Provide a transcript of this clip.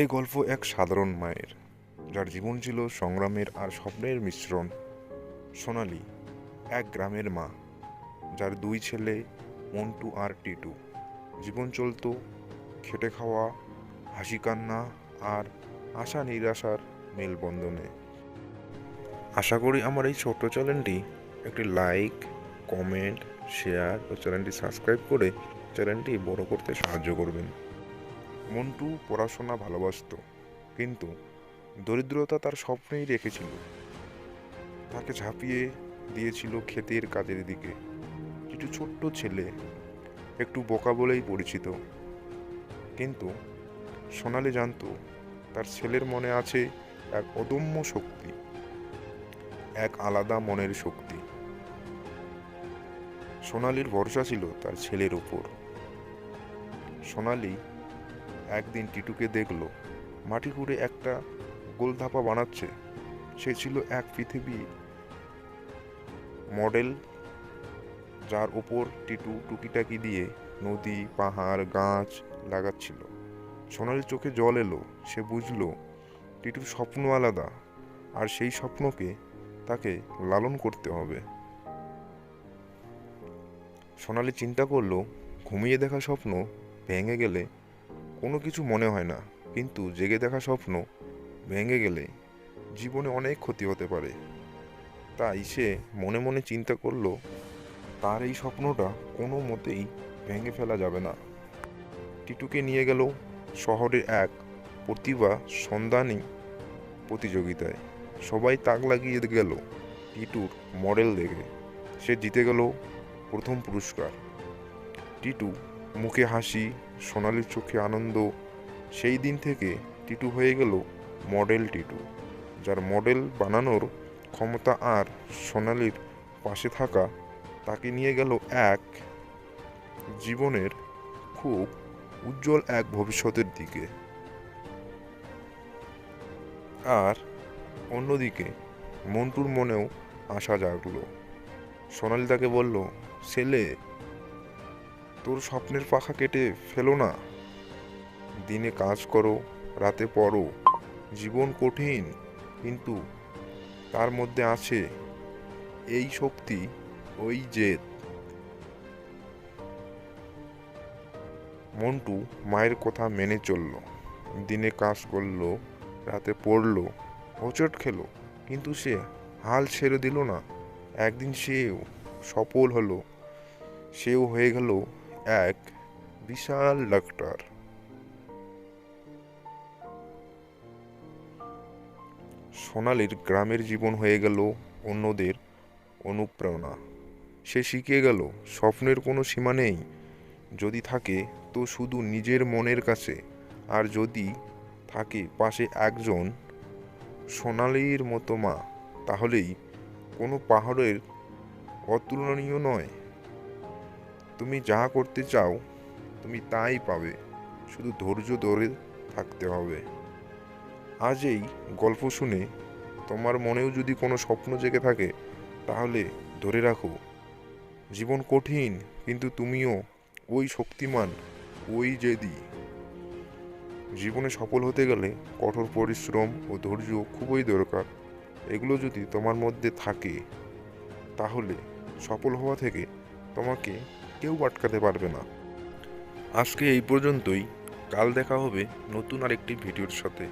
এই গল্প এক সাধারণ মায়ের, যার জীবন ছিল সংগ্রামের আর স্বপ্নের মিশ্রণ। সোনালি, এক গ্রামের মা, যার দুই ছেলে, মন্টু আর টিটু। জীবন চলতো খেটে খাওয়া, হাসি কান্না আর আশা নিরাশার মেলবন্ধনে। আশা করি আমার এই ছোট্ট চ্যানেলটি একটি লাইক, কমেন্ট, শেয়ার ও চ্যানেলটি সাবস্ক্রাইব করে চ্যানেলটি বড় করতে সাহায্য করবেন। মন্টু পড়াশোনা ভালোবাসতো, কিন্তু দরিদ্রতা তার স্বপ্নেই রেখেছিল। তাকে ঝাঁপিয়ে দিয়েছিল ক্ষেতের কাজের দিকে। কিছু ছোট্ট ছেলে, একটু বোকা বলেই পরিচিত। কিন্তু সোনালি জানতো, তার ছেলের মনে আছে এক অদম্য শক্তি, এক আলাদা মনের শক্তি। সোনালির ভরসা ছিল তার ছেলের উপর সোনালি একদিন টিটুকে দেখল, মাটি খুঁড়ে একটা গোলধাপা বানাচ্ছে। সে ছিল এক পৃথিবী মডেল, যার ওপর টিটু টুকিটাকি দিয়ে নদী, পাহাড়, গাছ লাগাচ্ছিল। সোনালির চোখে জল এলো, সে বুঝলো টিটুর স্বপ্ন আলাদা, আর সেই স্বপ্নকে তাকে লালন করতে হবে। সোনালি চিন্তা করল, ঘুমিয়ে দেখা স্বপ্ন ভেঙে গেলে কোনো কিছু মনে হয় না, কিন্তু জেগে দেখা স্বপ্ন ভেঙে গেলে জীবনে অনেক ক্ষতি হতে পারে। তাই সে মনে মনে চিন্তা করল, তার এই স্বপ্নটা কোনো মতেই ভেঙে ফেলা যাবে না। টিটুকে নিয়ে গেল শহরের এক প্রতিভা সন্ধানী প্রতিযোগিতায়। সবাই তাক লাগিয়ে গেল টিটুর মডেল দেখে। সে জিতে গেল প্রথম পুরস্কার। টিটু মুখে হাসি সোনালির চোখে আনন্দ, সেই দিন থেকে টিটু হয়ে গেল মডেল টিটু, যার মডেল বানানোর ক্ষমতা আর সোনালির পাশে থাকা তাকে নিয়ে গেল এক জীবনের খুব উজ্জ্বল এক ভবিষ্যতের দিকে। আর অন্যদিকে মন্টুর মনেও আশা জাগলো। সোনালি তাকে বলল, ছেলে তোর স্বপ্নের পাখা কেটে ফেলো না। দিনে কাজ করো, রাতে পড়ো। জীবন কঠিন, কিন্তু তার মধ্যে আছে এই শক্তি, ওই জেদ। মন্টু মায়ের কথা মেনে চলল। দিনে কাজ করল, রাতে পড়ল, হোঁচট খেলো, কিন্তু সে হাল ছেড়ে দিল না। একদিন সেও সফল হলো, সেও হয়ে গেল এক বিশাল ডাক্তার। সোনালির গ্রামের জীবন হয়ে গেল অন্যদের অনুপ্রেরণা। সে শিখে গেল, স্বপ্নের কোনো সীমা নেই। যদি থাকে, তো শুধু নিজের মনের কাছে। আর যদি থাকে পাশে একজন সোনালির মতো মা, তাহলেই কোনো পাহাড়ের অতুলনীয় নয়। তুমি যা করতে চাও, তুমি তাই পাবে। শুধু ধৈর্য ধরে থাকতে হবে। আজ এই গল্প শুনে তোমার মনেও যদি কোনো স্বপ্ন জেগে থাকে, তাহলে ধরে রাখো। জীবন কঠিন, কিন্তু তুমিও ওই শক্তিমান, ওই জেদি। জীবনে সফল হতে গেলে কঠোর পরিশ্রম ও ধৈর্য খুবই দরকার। এগুলো যদি তোমার মধ্যে থাকে, তাহলে সফল হওয়া থেকে তোমাকে কেউ আটকাতে পারবে না। আজকে এই পর্যন্তই। কাল দেখা হবে নতুন আরেকটি ভিডিওর সাথে।